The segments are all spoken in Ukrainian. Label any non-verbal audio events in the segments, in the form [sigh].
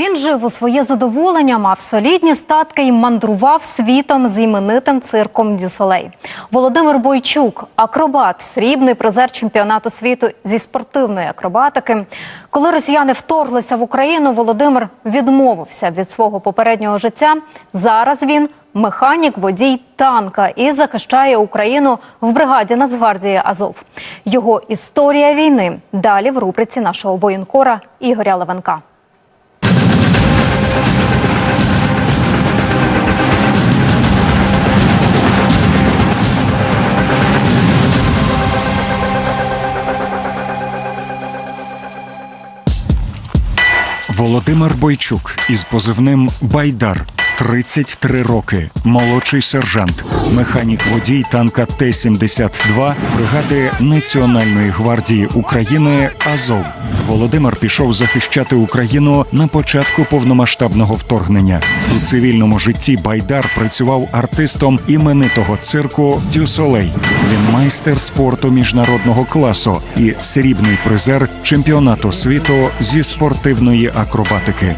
Він жив у своє задоволення, мав солідні статки і мандрував світом з іменитим цирком Дюсолей. Володимир Бойчук, акробат, срібний призер чемпіонату світу зі спортивної акробатики. Коли росіяни вторглися в Україну, Володимир відмовився від свого попереднього життя. Зараз він механік, водій танка і захищає Україну в бригаді Нацгвардії Азов. Його історія війни далі в рубриці нашого воєнкора Ігоря Левенка. Володимир Бойчук із позивним Байдар. 33 роки, молодший сержант, механік водій танка Т-72 бригади Національної гвардії України Азов. Володимир пішов захищати Україну на початку повномасштабного вторгнення. У цивільному житті Байдар працював артистом іменитого цирку Дюсолей. Він майстер спорту міжнародного класу і срібний призер чемпіонату світу зі спортивної акробатики.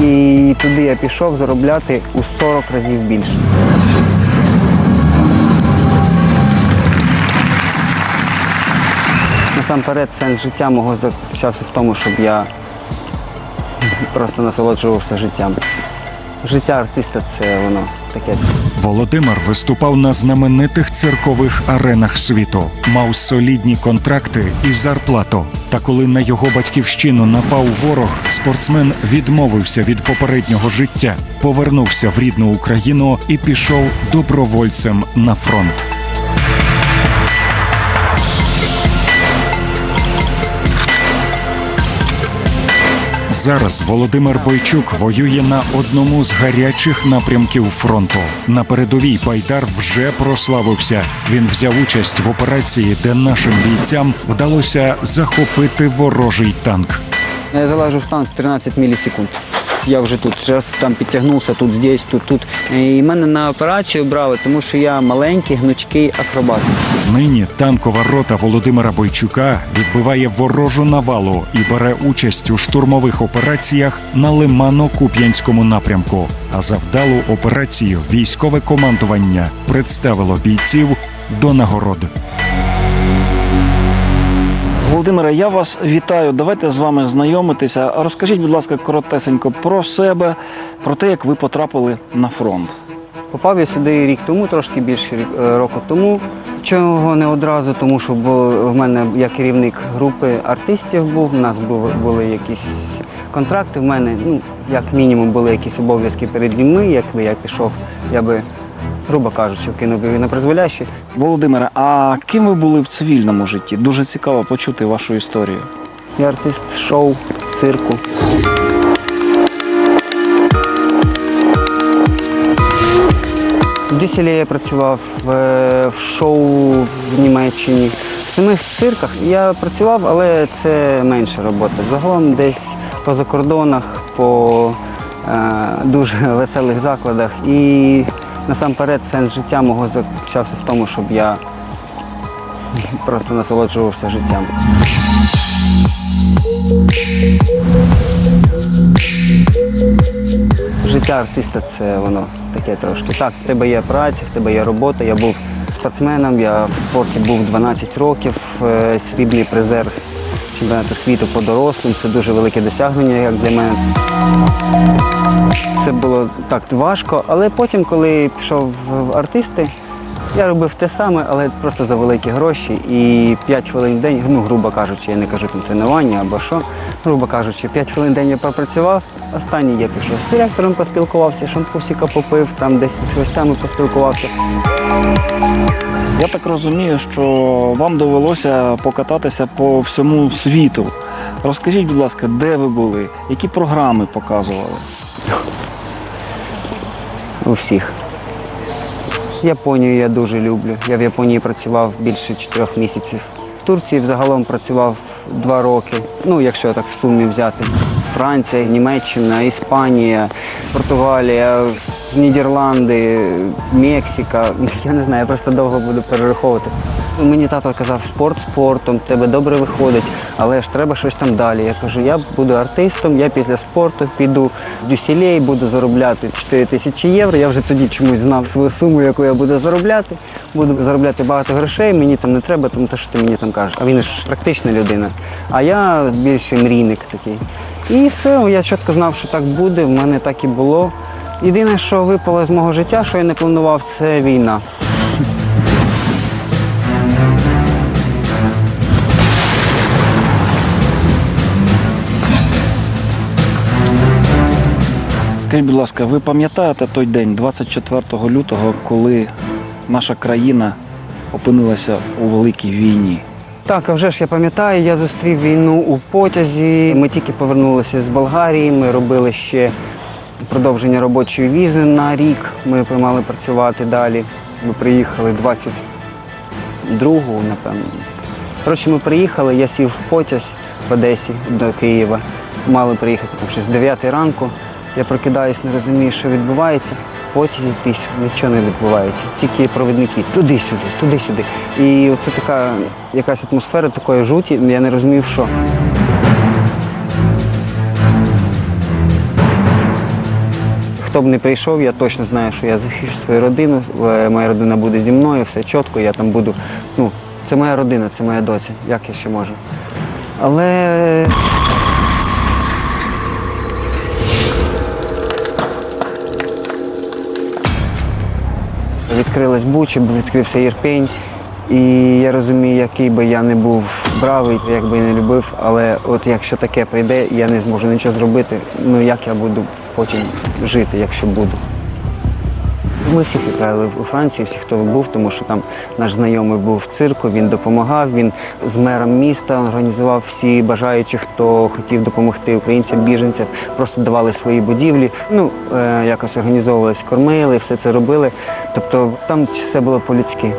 І туди я пішов заробляти у 40 разів більше. Насамперед, сенс життя мого заключався в тому, щоб я просто насолоджувався життям. Життя артиста це воно таке. Володимир виступав на знаменитих циркових аренах світу, мав солідні контракти і зарплату. Та коли на його батьківщину напав ворог, спортсмен відмовився від попереднього життя, повернувся в рідну Україну і пішов добровольцем на фронт. Зараз Володимир Бойчук воює на одному з гарячих напрямків фронту. На передовій Байдар вже прославився. Він взяв участь в операції, де нашим бійцям вдалося захопити ворожий танк. Я залежу в танк 13 мілісекунд. Я вже тут зараз там підтягнувся, тут, здесь, тут, тут. І мене на операцію брали, тому що я маленький, гнучкий акробат. Нині танкова рота Володимира Бойчука відбиває ворожу навалу і бере участь у штурмових операціях на Лимано-Куп'янському напрямку. А за вдалу операцію військове командування представило бійців до нагород. Володимире, я вас вітаю. Давайте з вами знайомитися. Розкажіть, будь ласка, коротесенько про себе, про те, як ви потрапили на фронт. Попав я сюди рік тому, трошки більше е, року тому. Чого не одразу, тому що в мене я керівник групи артистів був, у нас були якісь контракти. В мене, ну, як мінімум, були якісь обов'язки перед людьми. Якби я пішов, я би, грубо кажучи, вкинув би на призволяще. Володимире, а ким ви були в цивільному житті? Дуже цікаво почути вашу історію. Я артист шоу, цирку. В Дюсселі я працював в, в шоу в Німеччині. В самих цирках я працював, але це менша робота. Загалом десь по закордонах, по е, дуже [laughs] веселих закладах. І насамперед сенс життя мого заключався в тому, щоб я просто насолоджувався життям. Життя артиста це воно таке трошки. Так, в тебе є праця, в тебе є робота. Я був спортсменом, я в спорті був 12 років, е, срібний призер чемпіонату світу по дорослим. Це дуже велике досягнення, як для мене. Це було так важко, але потім, коли пішов в артисти, я робив те саме, але просто за великі гроші. І 5 хвилин в день, ну, грубо кажучи, я не кажу там тренування або що. Грубо кажучи, 5 хвилин в день я пропрацював. Останній я пішов з директором поспілкувався, шампусіка попив, там десь з гостями поспілкувався. Я так розумію, що вам довелося покататися по всьому світу. Розкажіть, будь ласка, де ви були, які програми показували? У всіх. Японію я дуже люблю. Я в Японії працював більше чотирьох місяців. В Турції взагалом працював два роки. Ну, якщо так в сумі взяти. Франція, Німеччина, Іспанія, Португалія, Нідерланди, Мексика. [laughs] Я не знаю, я просто довго буду перераховувати. Мені тато казав, спорт спортом, тебе добре виходить, але ж треба щось там далі. Я кажу, я буду артистом, я після спорту піду в Дюсілей, буду заробляти 4 тисячі євро. Я вже тоді чомусь знав свою суму, яку я буду заробляти. Буду заробляти багато грошей, мені там не треба, тому те, що ти мені там кажеш. А він ж практична людина. А я більше мрійник такий. І все, я чітко знав, що так буде, в мене так і було. Єдине, що випало з мого життя, що я не планував, це війна. Скажіть, будь ласка, ви пам'ятаєте той день, 24 лютого, коли наша країна опинилася у великій війні? Так, а вже ж я пам'ятаю, я зустрів війну у потязі. Ми тільки повернулися з Болгарії, ми робили ще продовження робочої візи на рік. Ми мали працювати далі. Ми приїхали 22-го, напевно. Коротше, ми приїхали, я сів в потяг в Одесі до Києва. Мали приїхати там з 9 ранку. Я прокидаюсь, не розумію, що відбувається. В потязі нічого не відбувається. Тільки провідники туди-сюди, туди-сюди. І це така якась атмосфера такої жуті, я не розумів, що. Хто б не прийшов, я точно знаю, що я захищу свою родину, е, моя родина буде зі мною, все чітко, я там буду. Ну, це моя родина, це моя доця. Як я ще можу? Але відкрилась Буча, відкрився Єрпень. І я розумію, який би я не був бравий, як би я не любив, але от якщо таке прийде, я не зможу нічого зробити. Ну як я буду потім жити, якщо буду. Ми всі тікали у Франції, всі, хто був, тому що там наш знайомий був в цирку, він допомагав, він з мером міста організував всі бажаючі, хто хотів допомогти українцям, біженцям, просто давали свої будівлі. Ну, е, якось організовувались, кормили, все це робили. Тобто там все було по-людськи.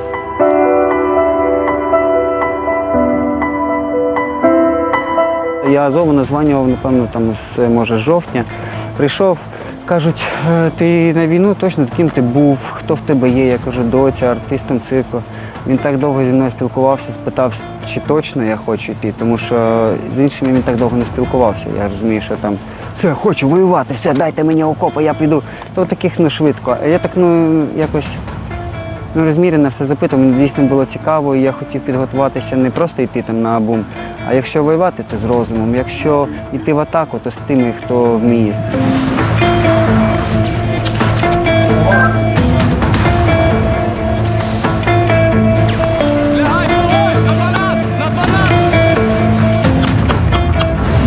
Я Азову названював, напевно, там з може жовтня. Прийшов, кажуть, «Е, ти на війну точно таким ти був, хто в тебе є? Я кажу, доця, артистом цирку. Він так довго зі мною спілкувався, спитав, чи точно я хочу йти, тому що з іншими він так довго не спілкувався. Я розумію, що там все, хочу воювати, все, дайте мені окопи, я піду. То таких не швидко. А я так ну якось ну, розмірено все запитав, мені дійсно було цікаво, і я хотів підготуватися не просто йти там на бум, а якщо воювати, то з розумом. Якщо йти в атаку, то з тими, хто вміє.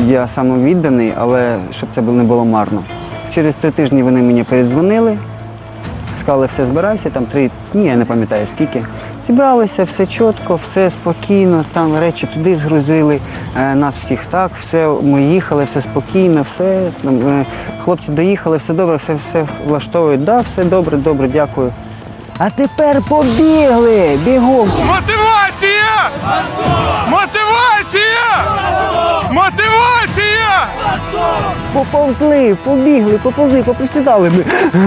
Я самовідданий, але щоб це не було марно. Через три тижні вони мені передзвонили, сказали, все збирайся, там три дні, я не пам'ятаю скільки. Зібралися, все чітко, все спокійно, там речі туди згрузили, е, нас всіх так, все, ми їхали, все спокійно, все. е, Хлопці доїхали, все добре, все, все влаштовують. Да, все добре, добре, дякую. А тепер побігли! Бігом! Мотивація! Мотивація! Мотивація! Поповзли, побігли, поповзли, поприсідали ми. [laughs]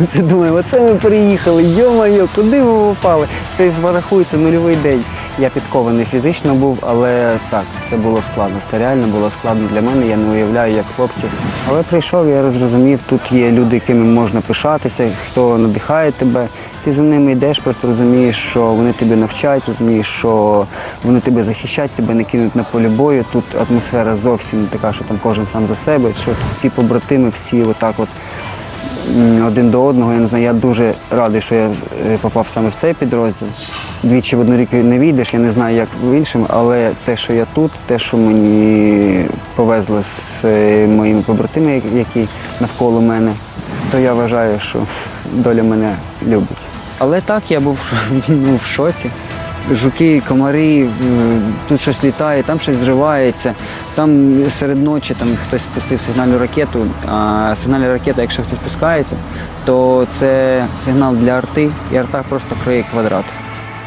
Оце думаю, оце ми приїхали, йо-моє, куди ми попали? Це ж рахується нульовий день. Я підкований фізично був, але так, це було складно. Це реально було складно для мене, я не уявляю, як хлопці. Але прийшов, я зрозумів, тут є люди, якими можна пишатися, хто надихає тебе. Ти за ними йдеш, просто розумієш, що вони тебе навчають, розумієш, що вони тебе захищають, тебе не кинуть на полі бою. Тут атмосфера зовсім не така, що там кожен сам за себе, що всі побратими, всі отак от один до одного. Я не знаю, я дуже радий, що я е, попав саме в цей підрозділ. Двічі в одну рік не війдеш, я не знаю, як в іншому, але те, що я тут, те, що мені повезло з е, моїми побратими, які навколо мене, то я вважаю, що доля мене любить. Але так, я був [laughs] ну, в шоці. Жуки, комари, тут щось літає, там щось зривається. Там серед ночі там хтось спустив сигнальну ракету, а сигнальна ракета, якщо хтось пускається, то це сигнал для арти, і арта просто криє квадрат.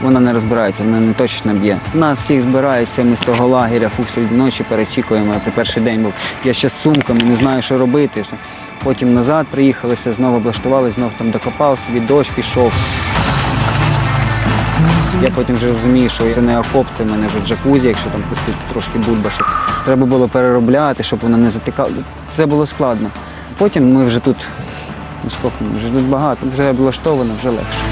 Вона не розбирається, вона не точно б'є. Нас всіх збирається, ми з того лагеря, фуксі ночі перечікуємо. Це перший день був. Я ще з сумками, не знаю, що робити. Потім назад приїхалися, знову облаштували, знову там докопав собі, дощ пішов. Я потім вже розумію, що це не окоп, це в мене вже джакузі, якщо там пустити трошки бульбашок. Треба було переробляти, щоб вона не затикала. Це було складно. Потім ми вже тут, ну скільки, вже тут багато, вже облаштовано, вже легше.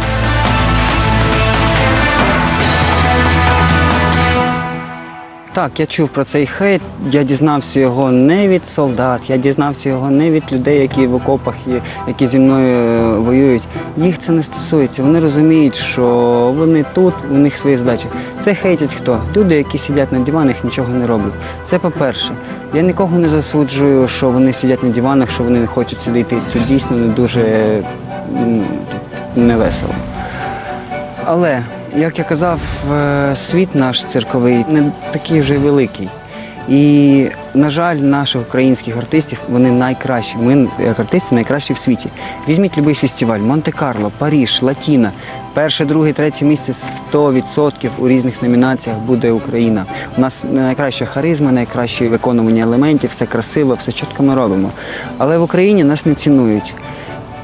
Так, я чув про цей хейт. Я дізнався його не від солдат, я дізнався його не від людей, які в окопах є, які зі мною е, воюють. Їх це не стосується. Вони розуміють, що вони тут, у них свої задачі. Це хейтять хто? Люди, які сидять на диванах, нічого не роблять. Це по-перше. Я нікого не засуджую, що вони сидять на диванах, що вони не хочуть сюди йти. Тут дійсно не дуже невесело. Але, як я казав, е, світ наш цирковий не такий вже великий. І, на жаль, наших українських артистів вони найкращі. Ми, як артисти, найкращі в світі. Візьміть будь-який фестиваль, Монте-Карло, Паріж, Латіна. Перше, друге, третє місце 100% у різних номінаціях буде Україна. У нас найкраща харизма, найкраще виконування елементів, все красиво, все чітко ми робимо. Але в Україні нас не цінують.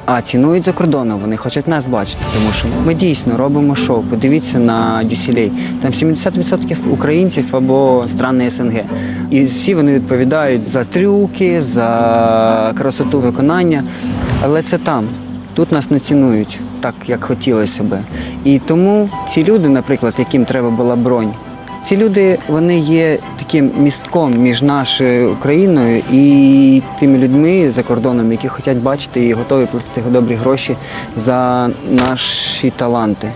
А цінують за кордоном, вони хочуть нас бачити, тому що ми дійсно робимо шоу. Подивіться на Дюсілей. Там 70% українців або страни СНГ. І всі вони відповідають за трюки, за красоту виконання. Але це там. Тут нас не цінують так, як хотілося би. І тому ці люди, наприклад, яким треба була бронь, ці люди вони є таким містком між нашою Україною і тими людьми за кордоном, які хочуть бачити і готові платити добрі гроші за наші таланти.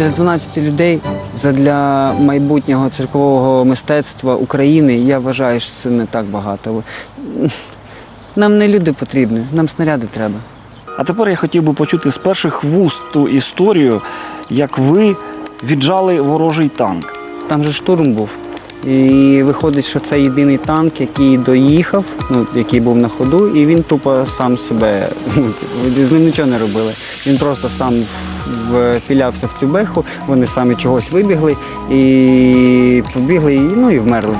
Для 12 людей для майбутнього циркового мистецтва України, я вважаю, що це не так багато. Нам не люди потрібні, нам снаряди треба. А тепер я хотів би почути з перших вуст ту історію, як ви віджали ворожий танк. Там же штурм був. І виходить, що це єдиний танк, який доїхав, ну, який був на ходу, і він тупо сам себе, ну, з ним нічого не робили. Він просто сам впілявся в цю беху, вони самі чогось вибігли і побігли, ну і вмерли.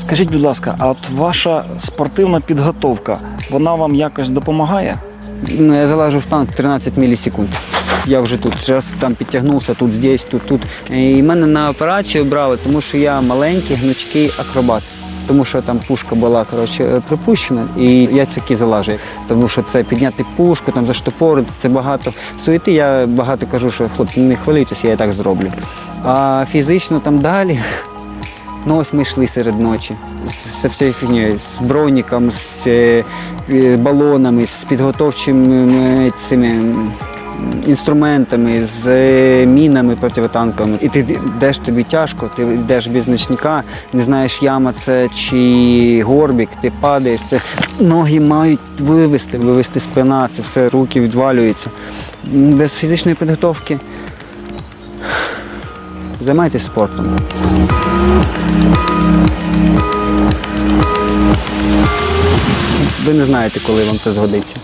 Скажіть, будь ласка, а от ваша спортивна підготовка, вона вам якось допомагає? Ну, я залажу в танк 13 мілісекунд. Я вже тут зараз там підтягнувся, тут, здесь, тут, тут. І мене на операцію брали, тому що я маленький, гнучкий акробат. Тому що там пушка була коротше, припущена, і я таки залажу. Тому що це підняти пушку, там заштопорити, це багато суєти. Я багато кажу, що хлопці не хвилюйтесь, я і так зроблю. А фізично там далі. [laughs] Ну ось ми йшли серед ночі з, з всією фігнею, з броніком, з е, е, балонами, з підготовчими цими інструментами, з мінами противотанковими. І ти йдеш тобі тяжко, ти йдеш без значника, не знаєш, яма це чи горбік, ти падаєш, це ноги мають вивести, вивести спина, це все руки відвалюються. Без фізичної підготовки займайтесь спортом. Ви не знаєте, коли вам це згодиться.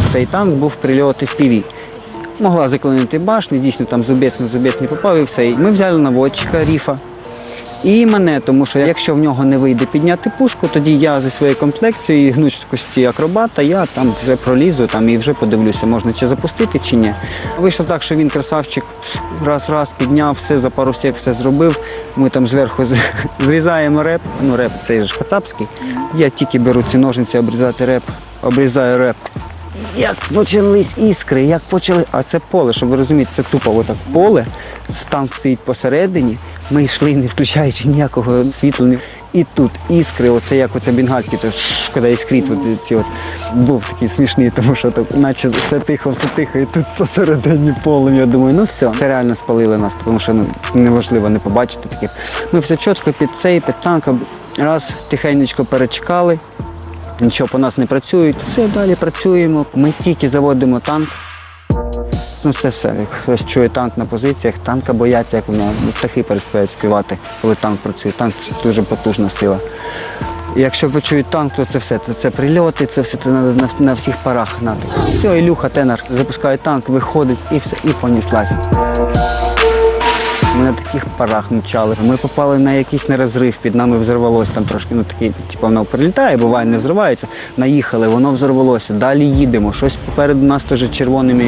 В цей танк був прильот FPV. Могла заклинити башню, дійсно там зубець на зубець не попав і все. Ми взяли наводчика ріфа. І мене, тому що якщо в нього не вийде підняти пушку, тоді я зі своєю комплекцією гнучкості акробата, я там вже пролізу там, і вже подивлюся, можна чи запустити, чи ні. Вийшло так, що він красавчик раз-раз підняв, все за пару сек все зробив. Ми там зверху [laughs] зрізаємо реп. Ну, реп це ж кацапський. Я тільки беру ці ножниці обрізати реп, обрізаю реп. Як почались іскри, як почали. А це поле, щоб ви розумієте, це тупо отак поле. Танк стоїть посередині. Ми йшли, не включаючи ніякого світла. І тут іскри, оце як оце бенгальський, то ш, коли іскрить, от ці от був такий смішний, тому що так, наче все тихо, все тихо, і тут посередині полем. Я думаю, ну все, це реально спалили нас, тому що ну, неможливо не побачити таке. Ми все чітко під цей, під танком. Раз тихенечко перечекали, нічого по нас не працюють. Все далі працюємо. Ми тільки заводимо танк. Ну це все. Як хтось чує танк на позиціях, танка бояться, як вони ну, птахи перестають співати, коли танк працює. Танк це дуже потужна сила. Якщо почують танк, то це все. Це, це прильоти, це все це на, на, на всіх парах. Все, Ілюха, тенор, запускає танк, виходить і все, і поніслася. На таких парах мчали. Ми попали на якийсь нерозрив, під нами взорвалося там трошки. Ну такий, типу, воно прилітає, буває, не взривається. Наїхали, воно взорвалося. Далі їдемо. Щось попереду нас теж червоними.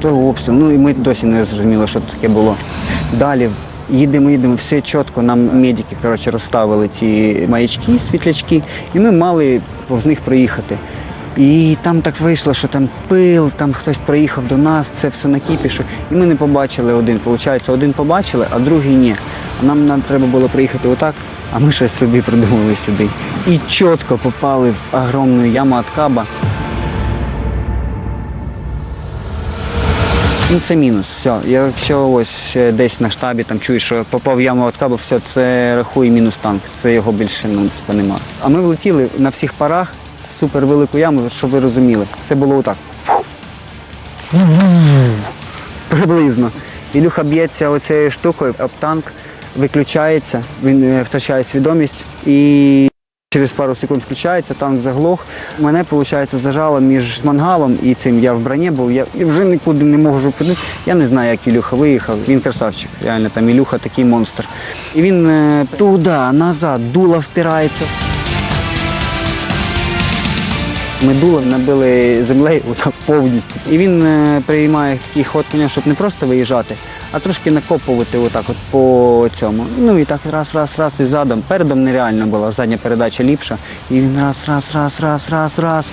То обстріл. Ну і ми досі не зрозуміли, що таке було. Далі їдемо, їдемо, все чітко. Нам медики коротше, розставили ці маячки, світлячки, і ми мали повз них проїхати. І там так вийшло, що там пил, там хтось приїхав до нас, це все накипіше. І ми не побачили один. Получається, один побачили, а другий ні. Нам, нам треба було приїхати отак, а ми щось собі придумали сюди. І чітко попали в огромну яму від каба. Ну це мінус. Все. Якщо ось е, десь на штабі там чуєш, що попав в яму від каба, все, це рахує мінус танк. Це його більше ну, типу, нема. А ми влетіли на всіх парах супер велику яму, щоб ви розуміли. Це було отак. Приблизно. Ілюха б'ється оцією штукою, об танк виключається, він е, втрачає свідомість і через пару секунд включається, танк заглох. Мене, виходить, зажало між мангалом і цим. Я в броні був, я вже нікуди не можу піти. Я не знаю, як Ілюха виїхав. Він красавчик, реально там Ілюха такий монстр. І він е, туди, назад, дуло впирається. Ми дуло набили землею [laughs] отак повністю. І він е, приймає такий ход щоб не просто виїжджати, а трошки накопувати отак от по цьому. Ну і так раз, раз, раз і задом. Передом нереально було, задня передача ліпша. І він раз, раз, раз, раз, раз, раз.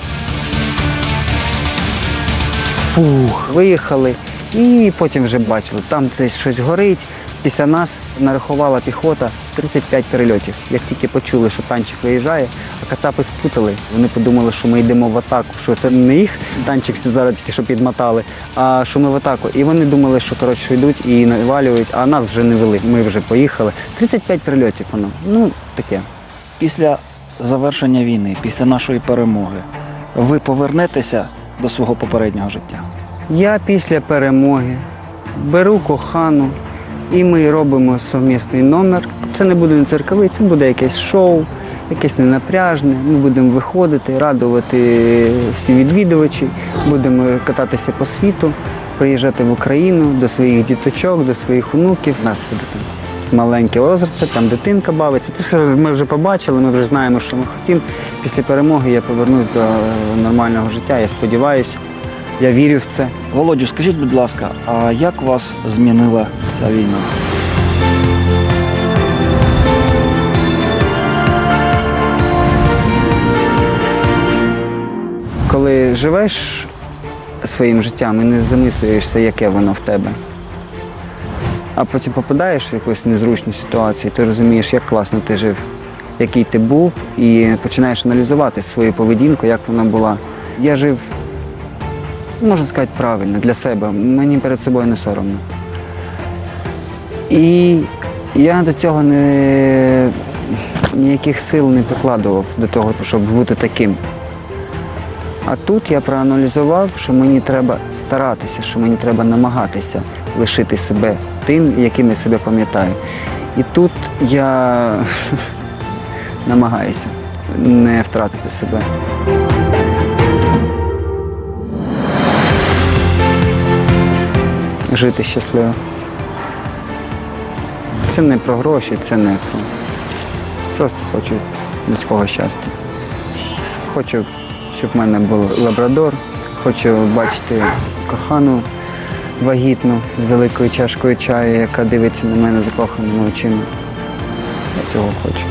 Фух, виїхали. І потім вже бачили, там десь щось горить. Після нас нарахувала піхота 35 перельотів. Як тільки почули, що танчик виїжджає, а кацапи спутали. Вони подумали, що ми йдемо в атаку, що це не їх танчик всі зараз тільки що підмотали, а що ми в атаку. І вони думали, що коротше йдуть і навалюють, а нас вже не вели. Ми вже поїхали. 35 перельотів воно. Ну таке. Після завершення війни, після нашої перемоги, ви повернетеся до свого попереднього життя. Я після перемоги беру кохану і ми робимо совмісний номер. Це не буде не цирковий, це буде якесь шоу, якесь ненапряжне. Ми будемо виходити, радувати всі відвідувачі, будемо кататися по світу, приїжджати в Україну до своїх діточок, до своїх онуків. У нас буде там маленьке озерце, там дитинка бавиться. Це все ми вже побачили, ми вже знаємо, що ми хотімо. Після перемоги я повернусь до нормального життя. Я сподіваюся, я вірю в це. Володю, скажіть, будь ласка, а як вас змінила ця війна? Коли живеш своїм життям і не замислюєшся, яке воно в тебе, а потім попадаєш в якусь незручну ситуацію, ти розумієш, як класно ти жив, який ти був, і починаєш аналізувати свою поведінку, як вона була. Я жив, можна сказати, правильно для себе. Мені перед собою не соромно. І я до цього не, ніяких сил не прикладував до того, щоб бути таким. А тут я проаналізував, що мені треба старатися, що мені треба намагатися лишити себе тим, яким я себе пам'ятаю. І тут я [laughs] намагаюся не втратити себе. Жити щасливо. Це не про гроші, це не про. Просто хочу людського щастя. Хочу, щоб в мене був лабрадор. Хочу бачити кохану вагітну з великою чашкою чаю, яка дивиться на мене закоханими очима. Я цього хочу.